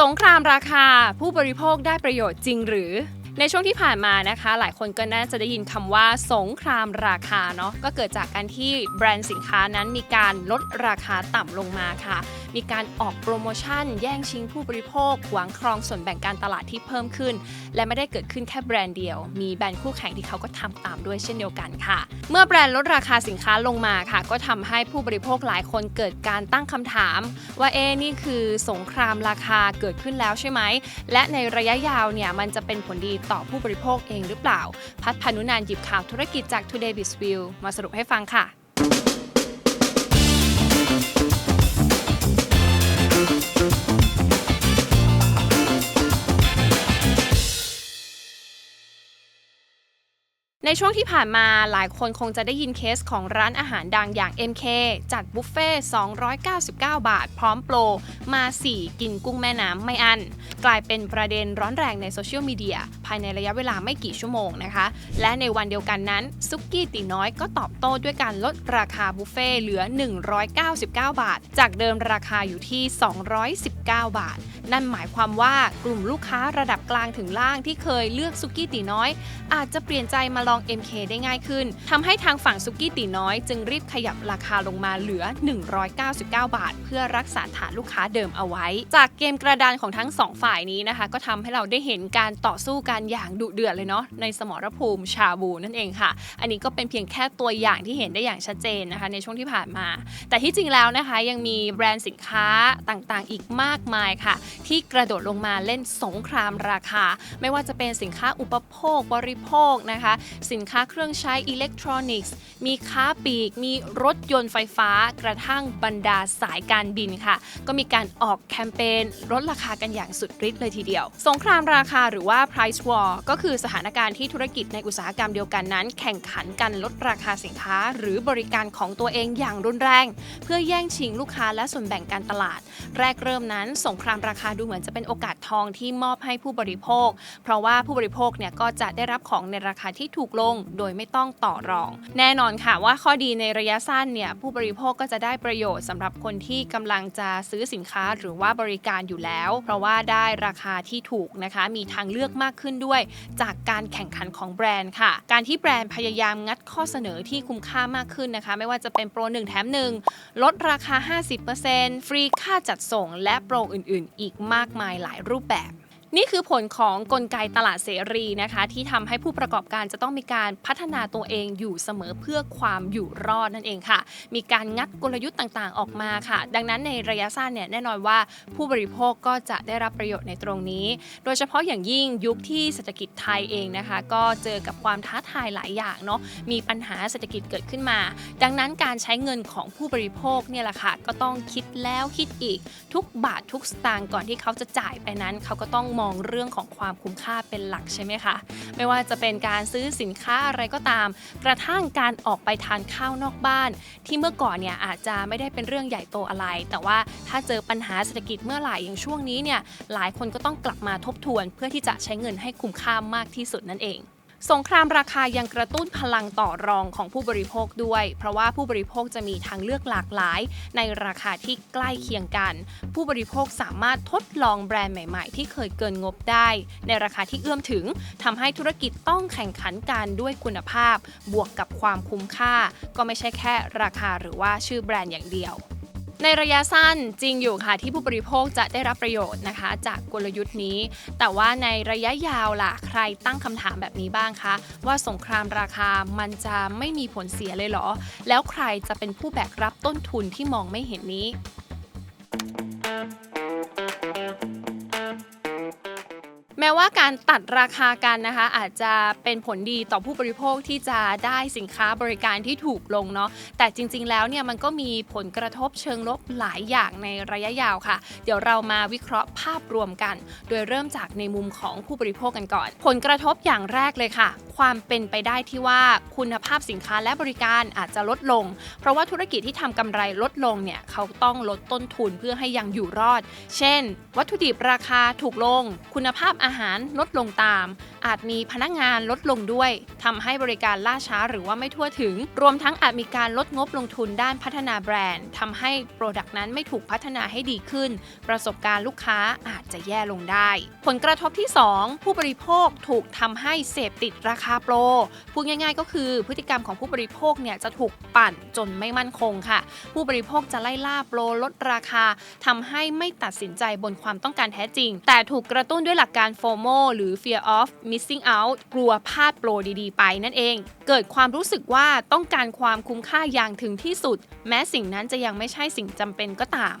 สงครามราคาผู้บริโภคได้ประโยชน์จริงหรือ ในช่วงที่ผ่านมานะคะ หลายคนก็น่าจะได้ยินคำว่าสงครามราคาเนาะก็เกิดจากการที่แบรนด์สินค้านั้นมีการลดราคาต่ำลงมาค่ะ มีการออกโปรโมชั่น แย่งชิงผู้บริโภค หวังครองส่วนแบ่งการตลาดที่เพิ่มขึ้น และไม่ได้เกิดขึ้นแค่แบรนด์เดียว มีแบรนด์คู่แข่งที่เขาก็ทำตามด้วยเช่นเดียวกันค่ะ เมื่อแบรนด์ลดราคาสินค้าลงมาค่ะ ก็ทำให้ผู้บริโภคหลายคนเกิดการตั้งคำถาม ว่าเอ๊นี่คือสงครามราคาเกิดขึ้นแล้วใช่ไหม และในระยะยาวเนี่ยมันจะเป็นผลดีต่อผู้บริโภคเองหรือเปล่า พัฒพานุนานหยิบข่าวธุรกิจจาก Today b i z v i e w มาสรุปให้ฟังค่ะ Bye. ในช่วงที่ผ่านมาหลายคนคงจะได้ยินเคสของร้านอาหารดังอย่าง MK จัดบุฟเฟ่299 บาท พร้อมโปร มา 4 กินกุ้งแม่น้ำไม่อัน กลายเป็นประเด็นร้อนแรงในโซเชียลมีเดียภายในระยะเวลาไม่กี่ชั่วโมงนะคะ และในวันเดียวกันนั้น ซุกี้ตีน้อยก็ตอบโต้ด้วยการลดราคาบุฟเฟ่เหลือ 199 บาท จากเดิมราคาอยู่ที่ 219 บาท นั่นหมายความว่ากลุ่มลูกค้าระดับกลางถึงล่างที่เคยเลือกซุกี้ตีน้อย อาจจะเปลี่ยนใจมาลอง MK ได้ง่ายขึ้นทำให้ทางฝั่งซุกี้ตีน้อย จึงรีบขยับราคาลงมาเหลือ 199 บาท เพื่อรักษาฐานลูกค้าเดิมเอาไว้ จากเกมกระดานของทั้งสองฝ่ายนี้นะคะ ก็ทำให้เราได้เห็นการต่อสู้กันอย่างดุเดือดเลยเนาะในสมรภูมิชาบูนั่นเองค่ะ อันนี้ก็เป็นเพียงแค่ตัวอย่างที่เห็นได้อย่างชัดเจนนะคะ ในช่วงที่ผ่านมา แต่ที่จริงแล้วนะคะยังมีแบรนด์สินค้าต่างๆ อีกมากมายค่ะที่กระโดดลงมาเล่นสงครามราคา ไม่ว่าจะเป็นสินค้าอุปโภคบริโภคนะคะ สินค้าเครื่องใช้อิเล็กทรอนิกส์ มีค้าปลีก มีรถยนต์ไฟฟ้ากระทั่งบรรดาสายการบินค่ะ ก็มีการออกแคมเปญลดราคากันอย่างสุดฤทธิ์เลยทีเดียว สงครามราคาหรือว่า price war ก็คือสถานการณ์ที่ธุรกิจในอุตสาหกรรมเดียวกันนั้น แข่งขันกันลดราคาสินค้า หรือบริการของตัวเองอย่างรุนแรง เพื่อแย่งชิงลูกค้าและส่วนแบ่งการตลาด แรกเริ่มนั้น สงครามราคาดูเหมือนจะเป็นโอกาสทองที่มอบให้ผู้บริโภค เพราะว่าผู้บริโภคเนี่ยก็จะได้รับของในราคาที่ถูกลงโดยไม่ต้องต่อรอง แน่นอนค่ะว่าข้อดีในระยะสั้นเนี่ยผู้บริโภคก็จะได้ประโยชน์สำหรับคนที่กำลังจะซื้อสินค้าหรือว่าบริการอยู่แล้ว เพราะว่าได้ราคาที่ถูกนะคะ มีทางเลือกมากขึ้นด้วย จากการแข่งขันของแบรนด์ค่ะ การที่แบรนด์พยายามงัดข้อเสนอที่คุ้มค่ามากขึ้นนะคะ ไม่ว่าจะเป็นโปร 1 แถม 1 ลดราคา 50%ฟรีค่าจัดส่งและโปรอื่น ๆ อีกมากมายหลายรูปแบบ นี่คือผลของกลไกตลาดเสรีนะคะ ที่ทำให้ผู้ประกอบการจะต้องมีการพัฒนาตัวเองอยู่เสมอเพื่อความอยู่รอดนั่นเองค่ะ มีการงัดกลยุทธ์ต่างๆ ออกมาค่ะ ดังนั้นในระยะสั้นเนี่ยแน่นอนว่าผู้บริโภคก็จะได้รับประโยชน์ในตรงนี้ โดยเฉพาะอย่างยิ่งยุคที่เศรษฐกิจไทยเองนะคะ ก็เจอกับความท้าทายหลายอย่างเนาะมีปัญหาเศรษฐกิจเกิดขึ้นมา ดังนั้นการใช้เงินของผู้บริโภคเนี่ยแหละค่ะก็ต้องคิดแล้วคิดอีกทุกบาททุกสตางค์ก่อนที่เขาจะจ่ายไปนั้น เขาก็ต้องมององเรื่องของความคุ้มค่าเป็นหลักใช่ไหมคะ ไม่ว่าจะเป็นการซื้อสินค้าอะไรก็ตาม กระทั่งการออกไปทานข้าวนอกบ้าน ที่เมื่อก่อนเนี่ยอาจจะไม่ได้เป็นเรื่องใหญ่โตอะไร แต่ว่าถ้าเจอปัญหาเศรษฐกิจเมื่อไหร่อย่างช่วงนี้เนี่ยหลายคนก็ต้องกลับมาทบทวน เพื่อที่จะใช้เงินให้คุ้มค่ามากที่สุดนั่นเอง สงครามราคายังกระตุ้นพลังต่อรองของผู้บริโภคด้วย เพราะว่าผู้บริโภคจะมีทางเลือกหลากหลาย ในราคาที่ใกล้เคียงกัน ผู้บริโภคสามารถทดลองแบรนด์ใหม่ ๆ ที่เคยเกินงบได้ ในราคาที่เอื้อมถึงทำให้ธุรกิจต้องแข่งขันกันด้วยคุณภาพ บวกกับความคุ้มค่า ก็ไม่ใช่แค่ราคาหรือว่าชื่อแบรนด์อย่างเดียว ในระยะสั้นจริงอยู่ค่ะที่ผู้บริโภคจะได้รับประโยชน์นะคะ จากกลยุทธ์นี้ แต่ว่าในระยะยาวล่ะใครตั้งคำถามแบบนี้บ้างคะ ว่าสงครามราคามันจะไม่มีผลเสียเลยเหรอ แล้วใครจะเป็นผู้แบกรับต้นทุนที่มองไม่เห็นนี้ ม้ว่าการตัดราคากันนะคะอาจจะเป็นผลดีต่อผู้บริโภคที่จะได้สินค้าบริการที่ถูกลงเนาะแต่จริง ๆ แล้วเนี่ยมันก็มีผลกระทบเชิงลบหลายอย่างในระยะยาวค่ะ เดี๋ยวเรามาวิเคราะห์ภาพรวมกัน โดยเริ่มจากในมุมของผู้บริโภคกันก่อน ผลกระทบอย่างแรกเลยค่ะ ความเป็นไปได้ที่ว่าคุณภาพสินค้าและบริการอาจจะลดลง เพราะว่าธุรกิจที่ทำกำไรลดลงเนี่ยเขาต้องลดต้นทุนเพื่อให้ยังอยู่รอด เช่น วัตถุดิบราคาถูกลง คุณภาพอาหารลดลงตาม อาจมีพนักงานลดลงด้วยทำให้บริการล่าช้าหรือว่าไม่ทั่วถึง รวมทั้งอาจมีการลดงบลงทุนด้านพัฒนาแบรนด์ทำให้โปรดักต์นั้นไม่ถูกพัฒนาให้ดีขึ้น ประสบการณ์ลูกค้าอาจจะแย่ลงได้ ผลกระทบที่ 2 ผู้บริโภคถูกทำให้เสพติดราคาโปรพูดง่ายๆ ก็คือพฤติกรรมของผู้บริโภคเนี่ยจะถูกปั่นจนไม่มั่นคงค่ะ ผู้บริโภคจะไล่ล่าโปรลดราคาทำให้ไม่ตัดสินใจบนความต้องการแท้จริง แต่ถูกกระตุ้นด้วยหลักการ FOMO หรือ Fear of Missing Out กลัวพลาดโปรดีๆ ไปนั่นเอง เกิดความรู้สึกว่าต้องการความคุ้มค่าอย่างถึงที่สุด แม้สิ่งนั้นจะยังไม่ใช่สิ่งจำเป็นก็ตาม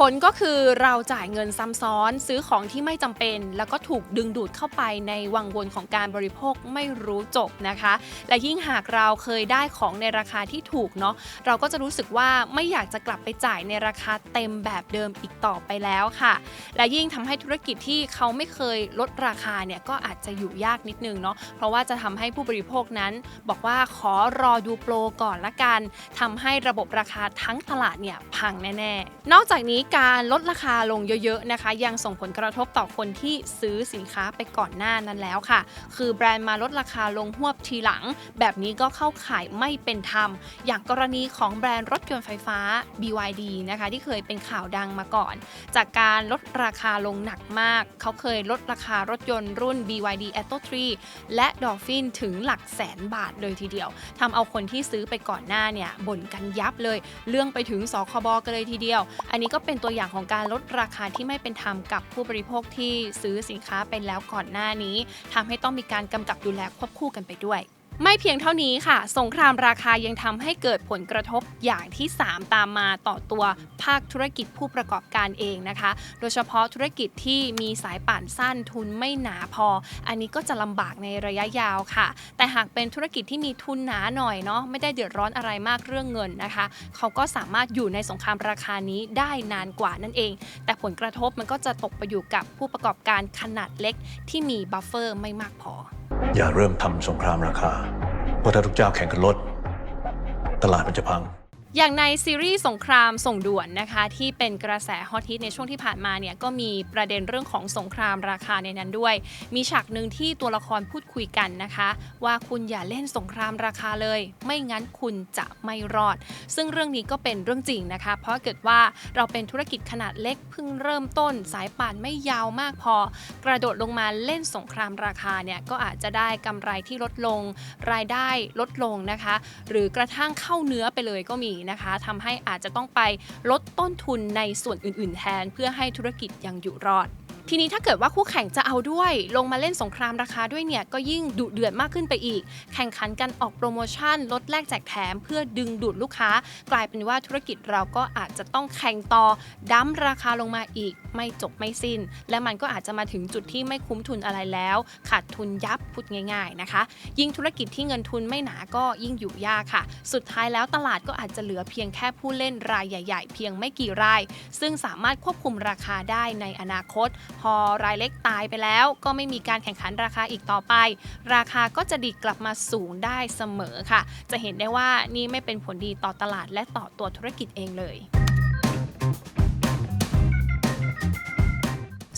ผลก็คือเราจ่ายเงินซ้ำซ้อนซื้อของที่ไม่จำเป็น แล้วก็ถูกดึงดูดเข้าไปในวังวนของการบริโภคไม่รู้จบนะคะ และยิ่งหากเราเคยได้ของในราคาที่ถูกเนาะเราก็จะรู้สึกว่าไม่อยากจะกลับไปจ่ายในราคาเต็มแบบเดิมอีกต่อไปแล้วค่ะ และยิ่งทำให้ธุรกิจที่เขาไม่เคยลดราคาเนี่ยก็อาจจะอยู่ยากนิดนึงเนาะเพราะว่าจะทำให้ผู้บริโภคนั้น บอกว่าขอรอดูโปรก่อนละกันทำให้ระบบราคาทั้งตลาดเนี่ยพังแน่ๆ นอกจากนี้การลดราคาลงเยอะๆนะคะ ยังส่งผลกระทบต่อคนที่ซื้อสินค้าไปก่อนหน้านั้นแล้วค่ะ คือแบรนด์มาลดราคาลงหวบทีหลัง แบบนี้ก็เข้าข่ายไม่เป็นธรรม อย่างกรณีของแบรนด์รถยนต์ไฟฟ้า BYD นะคะที่เคยเป็นข่าวดังมาก่อน จากการลดราคาลงหนักมาก เขาเคยลดราคารถยนต์รุ่น BYD Atto 3 และ Dolphin ถึงหลักแสนบาทเลยทีเดียวทำเอาคนที่ซื้อไปก่อนหน้าเนี่ยบ่นกันยับเลย เรื่องไปถึงสคบกันเลยทีเดียว อันนี้ก็เป็น็นตัวอย่างของการลดราคาที่ไม่เป็นธรรมกับผู้บริโภคที่ซื้อสินค้าไปแล้วก่อนหน้านี้ทำให้ต้องมีการกำกับดูแลควบคู่กันไปด้วย ไม่เพียงเท่านี้ค่ะ สงครามราคายังทำให้เกิดผลกระทบอย่างที่ 3 ตามมาต่อตัวภาคธุรกิจผู้ประกอบการเองนะคะ โดยเฉพาะธุรกิจที่มีสายป่านสั้นทุนไม่หนาพอ อันนี้ก็จะลำบากในระยะยาวค่ะ แต่หากเป็นธุรกิจที่มีทุนหนาหน่อยเนาะไม่ได้เดือดร้อนอะไรมากเรื่องเงินนะคะ เขาก็สามารถอยู่ในสงครามราคานี้ได้นานกว่านั่นเอง แต่ผลกระทบมันก็จะตกไปอยู่กับผู้ประกอบการขนาดเล็กที่มีบัฟเฟอร์ไม่มากพอ อย่าเริ่มทำสงครามราคา เพราะถ้าทุกเจ้าแข่งกันลด ตลาดมันจะพัง อย่างในซีรีส์สงครามส่งด่วนนะคะ ที่เป็นกระแสฮอตฮิตในช่วงที่ผ่านมาเนี่ยก็มีประเด็นเรื่องของสงครามราคาในนั้นด้วย มีฉากหนึ่งที่ตัวละครพูดคุยกันนะคะ ว่าคุณอย่าเล่นสงครามราคาเลย ไม่งั้นคุณจะไม่รอด ซึ่งเรื่องนี้ก็เป็นเรื่องจริงนะคะ เพราะเกิดว่าเราเป็นธุรกิจขนาดเล็กเพิ่งเริ่มต้น สายป่านไม่ยาวมากพอ กระโดดลงมาเล่นสงครามราคาเนี่ยก็อาจจะได้กำไรที่ลดลง รายได้ลดลงนะคะ หรือกระทั่งเข้าเนื้อไปเลยก็มีนะคะทำให้อาจจะต้องไปลดต้นทุนในส่วนอื่น ๆ แทน เพื่อให้ธุรกิจยังอยู่รอด ทีนี้ถ้าเกิดว่าคู่แข่งจะเอาด้วย ลงมาเล่นสงครามราคาด้วยเนี่ยก็ยิ่งดุเดือดมากขึ้นไปอีก แข่งขันกันออกโปรโมชั่นลดแลกแจกแถม เพื่อดึงดูดลูกค้า กลายเป็นว่าธุรกิจเราก็อาจจะต้องแข่งต่อดั้มราคาลงมาอีก ไม่จบไม่สิ้น และมันก็อาจจะมาถึงจุดที่ไม่คุ้มทุนอะไรแล้ว ขาดทุนยับพูดง่าย ๆนะคะ ยิ่งธุรกิจที่เงินทุนไม่หนาก็ยิ่งอยู่ยากค่ะ สุดท้ายแล้วตลาดก็อาจจะเหลือเพียงแค่ผู้เล่นรายใหญ่ ๆ เพียงไม่กี่ราย ซึ่งสามารถควบคุมราคาได้ในอนาคต อรายเล็กตายไปแล้ว ก็ไม่มีการแข่งขันราคาอีกต่อไป ราคาก็จะดีกลับมาสูงได้เสมอค่ะ จะเห็นได้ว่านี่ไม่เป็นผลดีต่อตลาดและต่อตัวธุรกิจเองเลย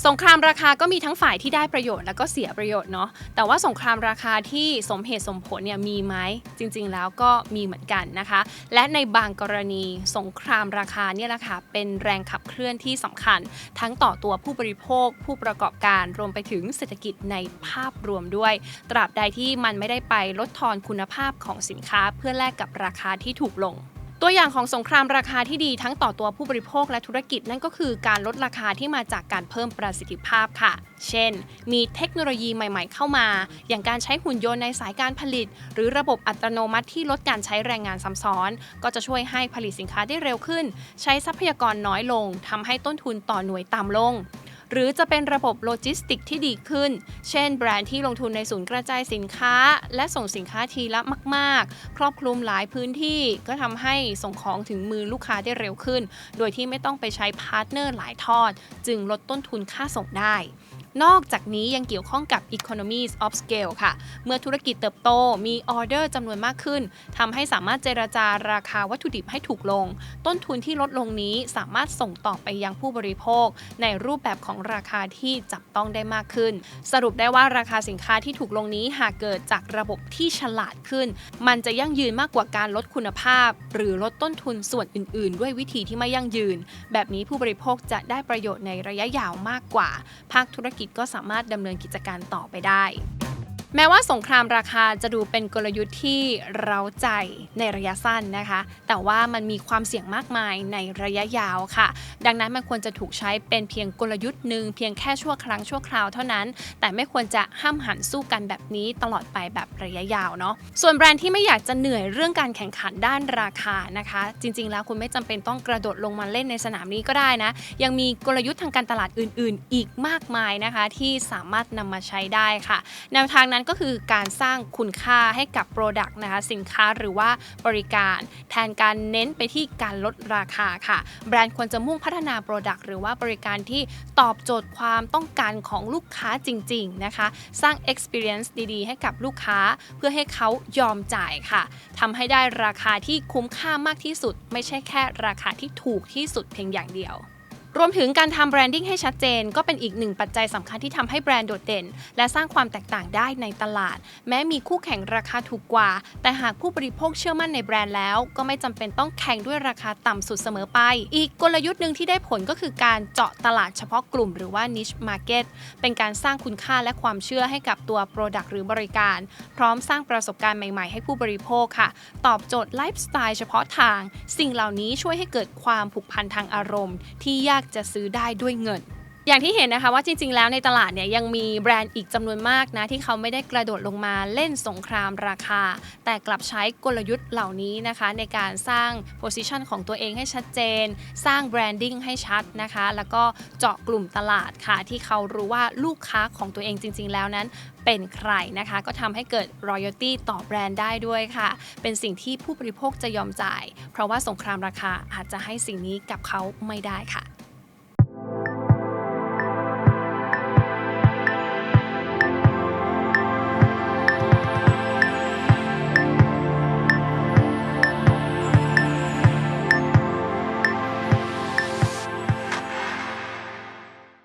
สงครามราคาก็มีทั้งฝ่ายที่ได้ประโยชน์แล้วก็เสียประโยชน์เนาะแต่ว่าสงครามราคาที่สมเหตุสมผลเนี่ยมีไหมจริง ๆ แล้วก็มีเหมือนกันนะคะ และในบางกรณีสงครามราคาเนี่ยแหละค่ะเป็นแรงขับเคลื่อนที่สำคัญ ทั้งต่อตัวผู้บริโภค ผู้ประกอบการรวมไปถึงเศรษฐกิจในภาพรวมด้วย ตราบใดที่มันไม่ได้ไปลดทอนคุณภาพของสินค้าเพื่อแลกกับราคาที่ถูกลง ตัวอย่างของสงครามราคาที่ดีทั้งต่อตัวผู้บริโภคและธุรกิจนั่นก็คือการลดราคาที่มาจากการเพิ่มประสิทธิภาพค่ะ เช่น มีเทคโนโลยีใหม่ๆเข้ามา อย่างการใช้หุ่นยนต์ในสายการผลิต หรือระบบอัตโนมัติที่ลดการใช้แรงงานซ้ำซ้อน ก็จะช่วยให้ผลิตสินค้าได้เร็วขึ้น ใช้ทรัพยากรน้อยลงทำให้ต้นทุนต่อหน่วยต่ำลง หรือจะเป็นระบบโลจิสติกที่ดีขึ้น เช่น แบรนด์ที่ลงทุนในศูนย์กระจายสินค้า และส่งสินค้าทีละมาก ๆ ครอบคลุมหลายพื้นที่ก็ทำให้ส่งของถึงมือลูกค้าได้เร็วขึ้น โดยที่ไม่ต้องไปใช้พาร์ทเนอร์หลายทอด จึงลดต้นทุนค่าส่งได้ นอกจากนี้ยังเกี่ยวข้องกับ economies of scale ค่ะ เมื่อธุรกิจเติบโตมีออเดอร์จำนวนมากขึ้นทำให้สามารถเจรจาราคาวัตถุดิบให้ถูกลง ต้นทุนที่ลดลงนี้สามารถส่งต่อไปยังผู้บริโภค ในรูปแบบของราคาที่จับต้องได้มากขึ้น สรุปได้ว่าราคาสินค้าที่ถูกลงนี้หากเกิดจากระบบที่ฉลาดขึ้น มันจะยั่งยืนมากกว่าการลดคุณภาพ หรือลดต้นทุนส่วนอื่น ๆ ด้วยวิธีที่ไม่ยั่งยืน แบบนี้ผู้บริโภคจะได้ประโยชน์ในระยะยาวมากกว่า ภาคธุรกิจก็สามารถดำเนินกิจการต่อไปได้ แม้ว่าสงครามราคาจะดูเป็นกลยุทธ์ที่เร้าใจในระยะสั้นนะคะ แต่ว่ามันมีความเสี่ยงมากมายในระยะยาวค่ะ ดังนั้นมันควรจะถูกใช้เป็นเพียงกลยุทธ์หนึ่งเพียงแค่ชั่วครั้งชั่วคราวเท่านั้น แต่ไม่ควรจะห้ามหันสู้กันแบบนี้ตลอดไปแบบระยะยาวเนาะส่วนแบรนด์ที่ไม่อยากจะเหนื่อยเรื่องการแข่งขันด้านราคานะคะ จริง ๆ แล้วคุณไม่จำเป็นต้องกระโดดลงมาเล่นในสนามนี้ก็ได้นะ ยังมีกลยุทธ์ทางการตลาดอื่น ๆ อีกมากมายนะคะ ที่สามารถนำมาใช้ได้ค่ะแนวทางนั้นก็คือการสร้างคุณค่าให้กับ Product นะคะสินค้าหรือว่าบริการ แทนการเน้นไปที่การลดราคาค่ะ แบรนด์ควรจะมุ่งพัฒนา Product หรือว่าบริการที่ตอบโจทย์ความต้องการของลูกค้าจริง ๆ นะคะ สร้าง Experience ดีๆ ให้กับลูกค้า เพื่อให้เขายอมจ่ายค่ะทำให้ได้ราคาที่คุ้มค่ามากที่สุด ไม่ใช่แค่ราคาที่ถูกที่สุดเพียงอย่างเดียว รวมถึงการทำแบรนดิ้งให้ชัดเจน ก็เป็นอีกหนึ่งปัจจัยสำคัญที่ทำให้แบรนด์โดดเด่น และสร้างความแตกต่างได้ในตลาด แม้มีคู่แข่งราคาถูกกว่า แต่หากผู้บริโภคเชื่อมั่นในแบรนด์แล้ว ก็ไม่จำเป็นต้องแข่งด้วยราคาต่ำสุดเสมอไป อีกกลยุทธ์หนึ่งที่ได้ผลก็คือการเจาะตลาดเฉพาะกลุ่มหรือว่า niche market เป็นการสร้างคุณค่าและความเชื่อให้กับตัว Product หรือบริการ พร้อมสร้างประสบการณ์ใหม่ๆ ให้ผู้บริโภคค่ะ ตอบโจทย์ไลฟ์สไตล์เฉพาะทาง สิ่งเหล่านี้ช่วยให้เกิดความผูกพันทางอารมณ์ ที่ยากจะซื้อได้ด้วยเงิน อย่างที่เห็นนะคะว่าจริง ๆ แล้วในตลาดเนี่ยยังมีแบรนด์อีกจำนวนมากนะที่เขาไม่ได้กระโดดลงมาเล่นสงครามราคา แต่กลับใช้กลยุทธ์เหล่านี้นะคะ ในการสร้าง position ของตัวเองให้ชัดเจน สร้างแบรนดิ้งให้ชัดนะคะ แล้วก็เจาะกลุ่มตลาดค่ะ ที่เขารู้ว่าลูกค้าของตัวเองจริง ๆ แล้วนั้นเป็นใครนะคะ ก็ทำให้เกิด royalty ต่อแบรนด์ได้ด้วยค่ะ เป็นสิ่งที่ผู้บริโภคจะยอมจ่าย เพราะว่าสงครามราคาอาจจะให้สิ่งนี้กับเขาไม่ได้ค่ะ